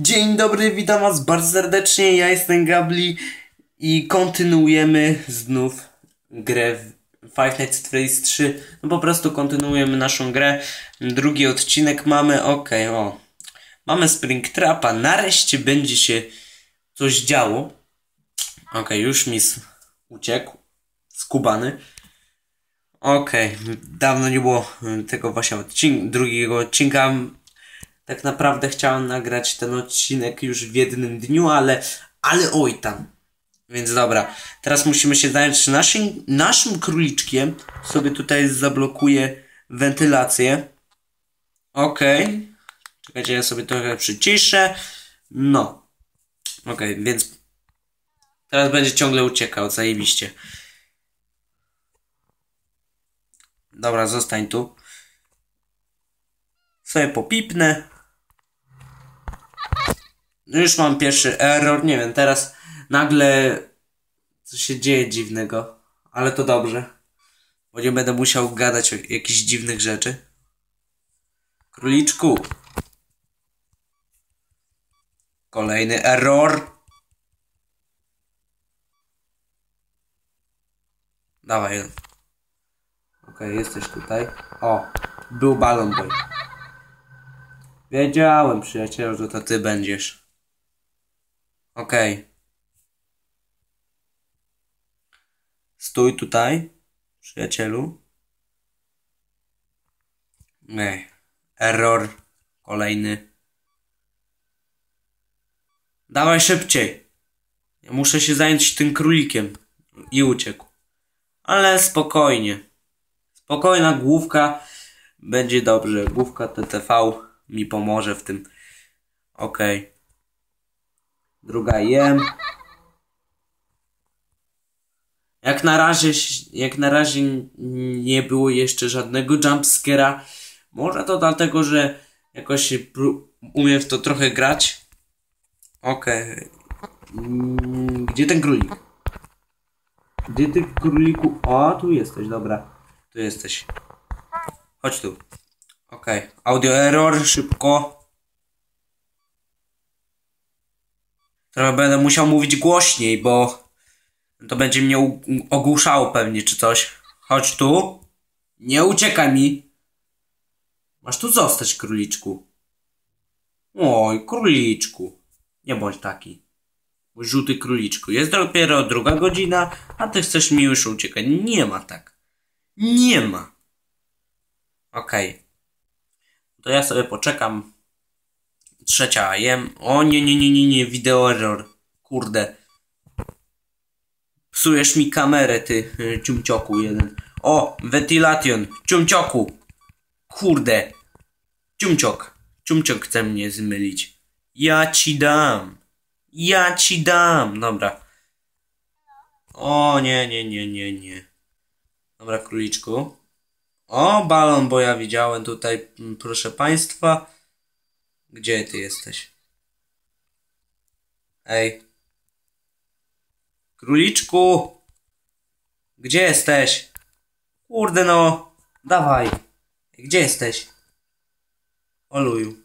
Dzień dobry, witam was bardzo serdecznie, ja jestem Gabli i kontynuujemy znów grę Five Nights at Freddy's 3. No po prostu kontynuujemy naszą grę. Drugi odcinek mamy, okej, o. Mamy Springtrapa, nareszcie będzie się coś działo. Okej, już mi uciekł, skubany. Okej, dawno nie było tego właśnie odcink- drugiego odcinka. Tak naprawdę chciałem nagrać ten odcinek już w jednym dniu, ale, ale oj tam. Więc dobra, teraz musimy się zająć naszym, naszym króliczkiem. Sobie tutaj zablokuję wentylację. Okej. Czekajcie, ja sobie trochę przyciszę. No. Okej, więc teraz będzie ciągle uciekał, zajebiście. Dobra, zostań tu. Sobie popipnę. No już mam pierwszy error, nie wiem, teraz nagle coś się dzieje dziwnego, ale to dobrze, bo nie będę musiał gadać o jakichś dziwnych rzeczy. Króliczku. Kolejny error. Dawaj. Okej, jesteś tutaj. O, był balon. Wiedziałem, przyjacielu, że to ty będziesz. Okej. Stój tutaj, przyjacielu. Nie. Error. Kolejny. Dawaj szybciej. Ja muszę się zająć tym królikiem. I uciekł. Ale spokojnie. Spokojna główka. Będzie dobrze. Główka TTV mi pomoże w tym. Okej. Druga jem. Jak na razie, jak na razie nie było jeszcze żadnego jumpscare'a. Może to dlatego, że jakoś umiem w to trochę grać. Okej. Mm, Gdzie ten królik? Gdzie ty króliku? O, tu jesteś, dobra. Tu jesteś. Chodź tu. Okej. Audio error, szybko. Trochę będę musiał mówić głośniej, bo to będzie mnie ogłuszało pewnie czy coś. Chodź tu. Nie uciekaj mi. Masz tu zostać, króliczku. Oj, króliczku. Nie bądź taki. Mój żółty króliczku. Jest dopiero druga godzina, a ty chcesz mi już uciekać. Nie ma tak. Nie ma. Okej. To ja sobie poczekam. Trzecia jem. O nie, nie, nie, nie, nie. Wideo error. Kurde. Psujesz mi kamerę, ty y, ciumcioku jeden. O, Ventilation. Ciumcioku. Kurde. Ciumciok. Ciumciok chce mnie zmylić. Ja ci dam. Ja ci dam. Dobra. O, nie, nie, nie, nie, nie. Dobra, króliczku. O, balon, bo ja widziałem tutaj, proszę państwa. Gdzie ty jesteś? Ej. Króliczku! Gdzie jesteś? Kurde no. Dawaj. Gdzie jesteś? Oluju.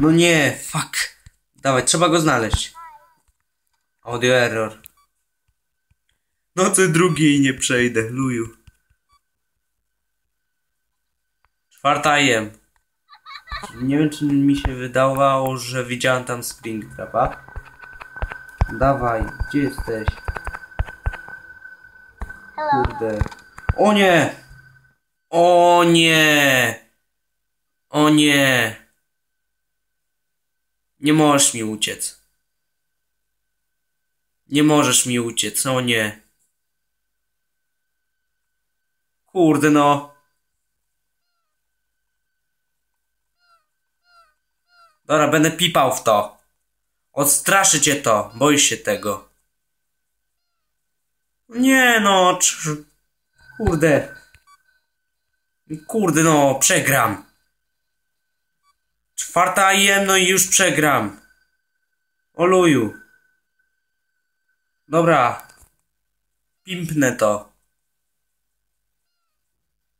No nie, fuck. Dawaj, trzeba go znaleźć. Audio error. Nocy drugiej nie przejdę, luju. Czwarta jem. Nie wiem, czy mi się wydawało, że widziałem tam Springtrapa. Dawaj, gdzie jesteś? Kurde. O nie! O nie! O nie! Nie możesz mi uciec. Nie możesz mi uciec, o nie. Kurde no. Dobra, będę pipał w to. Odstraszy cię to, boisz się tego. Nie no, kurde. Kurde no, przegram. Czwarta jem, no i już przegram. Oluju. Dobra. Pimpnę to.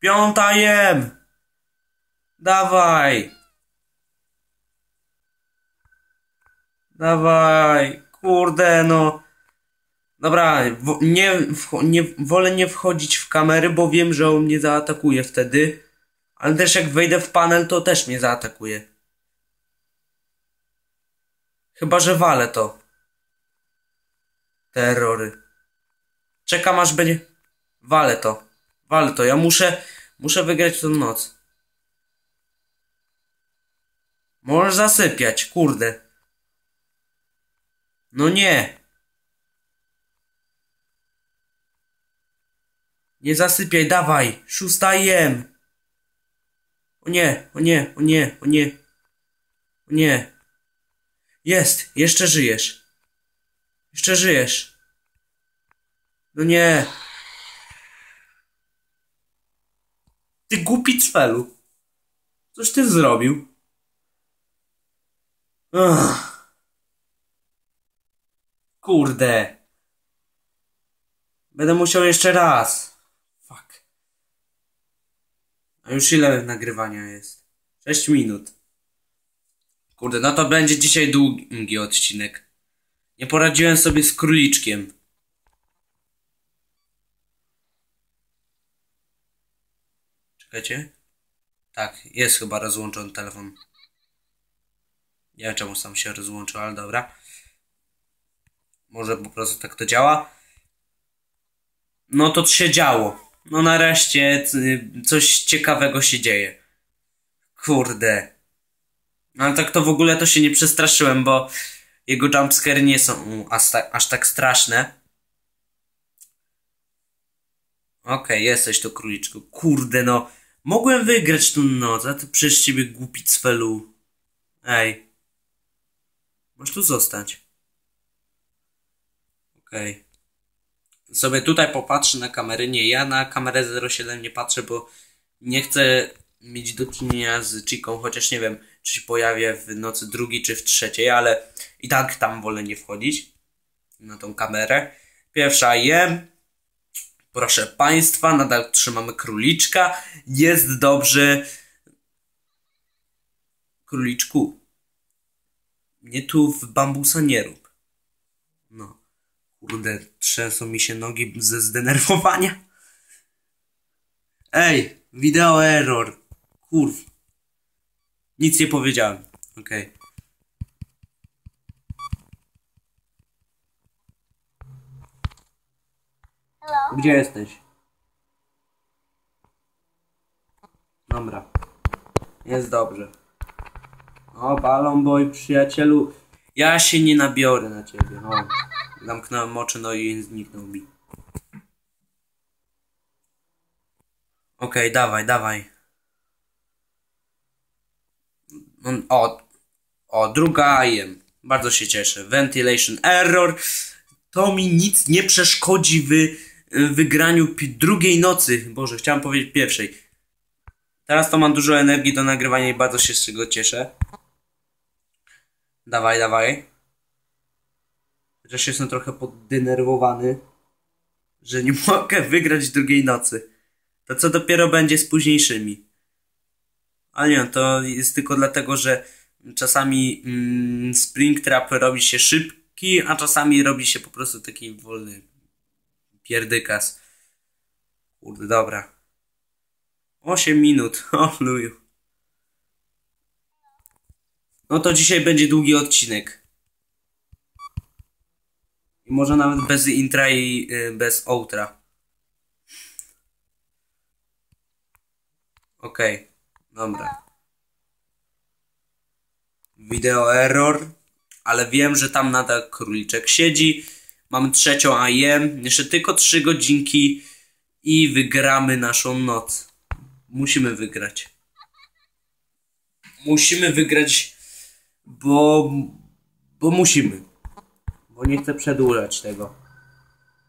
Piąta jem. Dawaj. Dawaj, kurde, no. Dobra, nie, nie, wolę nie wchodzić w kamery, bo wiem, że on mnie zaatakuje wtedy. Ale też jak wejdę w panel, to też mnie zaatakuje. Chyba, że walę to. Terrory. Czekam aż będzie. Walę to. Walę to. Ja muszę. Muszę wygrać tę noc. Możesz zasypiać, kurde. No nie. Nie zasypiaj, dawaj. Szósta jem. O nie, o nie, o nie, o nie. O nie. Jest, jeszcze żyjesz. Jeszcze żyjesz. No nie. Ty głupi cwelu. Coś ty zrobił? Ugh. Kurde. Będę musiał jeszcze raz. Fuck. A już ile nagrywania jest? 6 minut. Kurde, no to będzie dzisiaj długi odcinek. Nie poradziłem sobie z króliczkiem. Czekajcie. Tak, jest chyba rozłączony telefon. Nie wiem czemu sam się rozłączył, ale dobra. Może po prostu tak to działa. No to się działo. No nareszcie c- coś ciekawego się dzieje. Kurde. No ale tak to w ogóle to się nie przestraszyłem, bo jego jumpscare nie są aż tak, aż tak straszne. Okej, jesteś tu króliczku. Kurde no. Mogłem wygrać tą noc, a ty przez ciebie głupi cwelu. Ej. Masz tu zostać. Okej. Sobie tutaj popatrzę na kamerę. Nie, ja na kamerę 07 nie patrzę, bo nie chcę mieć do czynienia z Chiką, chociaż nie wiem, czy się pojawię w nocy drugiej czy w trzeciej, ale i tak tam wolę nie wchodzić na tą kamerę. Pierwsza jem. Proszę Państwa, nadal trzymamy króliczka. Jest dobrze. Króliczku. Nie tu w bambusa nie rób. No. Kurde, trzęsą mi się nogi ze zdenerwowania. Ej, wideo error. Kurw. Nic nie powiedziałem. Okej. Hello. Gdzie jesteś? Dobra. Jest dobrze. O, balon boy, przyjacielu. Ja się nie nabiorę na ciebie. O. Zamknąłem oczy, no i zniknął mi. Okej, dawaj, dawaj. No, O, o, druga IM. Bardzo się cieszę. Ventilation error. To mi nic nie przeszkodzi w wygraniu drugiej nocy. Boże, chciałem powiedzieć pierwszej. Teraz to mam dużo energii do nagrywania i bardzo się z tego cieszę. Dawaj, dawaj. Chociaż jestem trochę poddenerwowany, że nie mogę wygrać drugiej nocy. To co dopiero będzie z późniejszymi. Ale nie, to jest tylko dlatego, że czasami mm, Springtrap robi się szybki, a czasami robi się po prostu taki wolny pierdykas. Kurde, dobra. 8 minut, o. No to dzisiaj będzie długi odcinek. I może nawet bez intra i y, bez outra. Okej, dobra. Video error, ale wiem, że tam nadal króliczek siedzi. Mam trzecią AM, jeszcze tylko 3 godzinki i wygramy naszą noc. Musimy wygrać. Musimy wygrać, bo, bo musimy. Bo nie chcę przedłużać tego.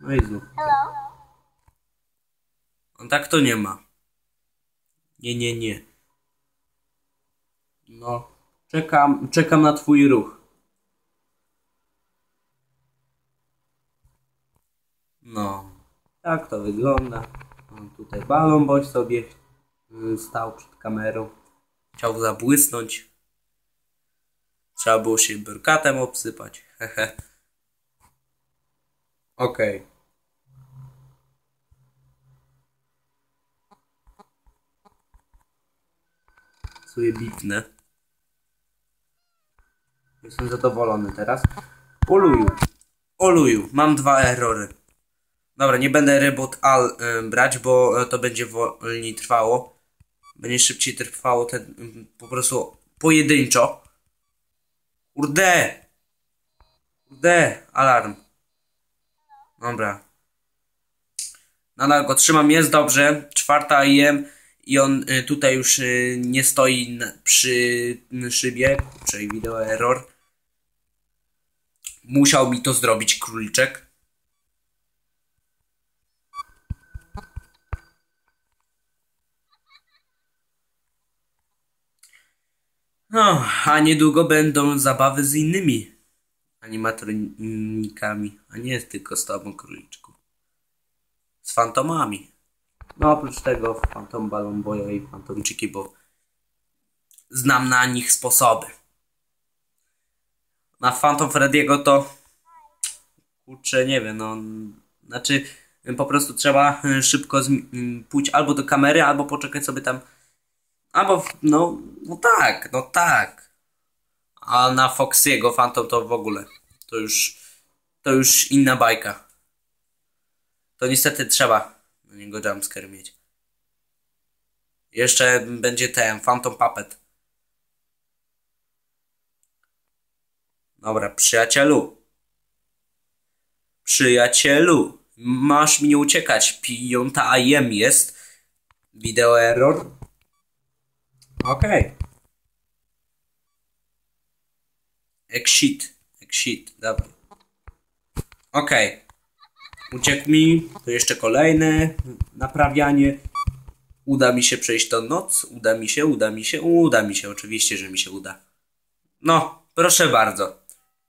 No i znów. Hello. On tak to nie ma. Nie, nie, nie. No, czekam, czekam na twój ruch. No, tak to wygląda. On tutaj balon boś sobie y, stał przed kamerą. Chciał zabłysnąć. Trzeba było się burkatem obsypać. Hehe. Okej. Sobie bitne. Jestem zadowolony teraz. Oluju. Oluju. Mam dwa errory. Dobra, nie będę reboot al y, brać, bo y, to będzie wolniej trwało. Będzie szybciej trwało ten y, po prostu pojedynczo. Kurde! Kurde! Alarm. Dobra. Nadal go trzymam, jest dobrze. Czwarta IM i on y, tutaj już y, nie stoi przy szybie, czyli wideo error. Musiał mi to zrobić króliczek. No, a niedługo będą zabawy z innymi animatronikami, a nie tylko z tobą króliczku. Z fantomami. No oprócz tego Phantom Balloon Boya i Fantomczyki, bo znam na nich sposoby. Na Phantom Freddy'ego to kurczę, nie wiem, no znaczy po prostu trzeba szybko pójść albo do kamery, albo poczekać sobie tam albo, no, no tak, no tak. A na Foxiego Phantom to w ogóle, to już, to już inna bajka. To niestety trzeba na niego jumpscare mieć. Jeszcze będzie ten Phantom Puppet. Dobra, przyjacielu. Przyjacielu. Masz mi nie uciekać. Piąta IM jest. Video error. Okej. Okay. Exit. Exit. Dobra. Okej. Okay. Uciekł mi. To jeszcze kolejne naprawianie. Uda mi się przejść tą noc. Uda mi się, uda mi się, uda mi się. Oczywiście, że mi się uda. No, proszę bardzo.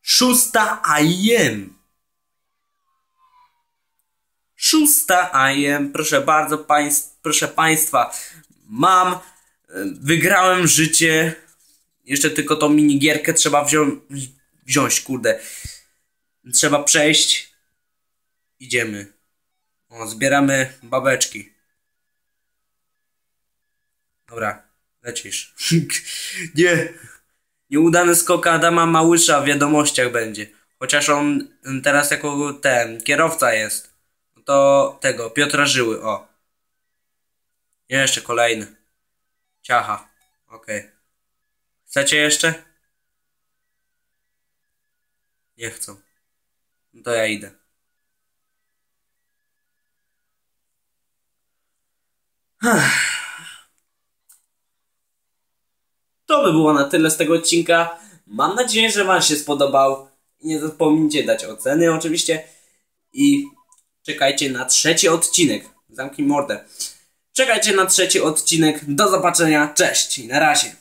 Szósta IM. Szósta IM. Proszę bardzo, państw, proszę Państwa. Mam, wygrałem życie. Jeszcze tylko tą minigierkę trzeba wziąć, wziąć, kurde. Trzeba przejść Idziemy. O, zbieramy babeczki. Dobra, lecisz. nie. Nieudany skok Adama Małysza w wiadomościach będzie. Chociaż on teraz jako ten kierowca jest. No to tego, Piotra Żyły, o. Jeszcze kolejny. Ciacha. Okej. Okay. Chcecie jeszcze? Nie chcą. No to ja idę. To by było na tyle z tego odcinka. Mam nadzieję, że Wam się spodobał. Nie zapomnijcie dać oceny oczywiście. I czekajcie na trzeci odcinek. Zamknij mordę. Czekajcie na trzeci odcinek. Do zobaczenia. Cześć i na razie.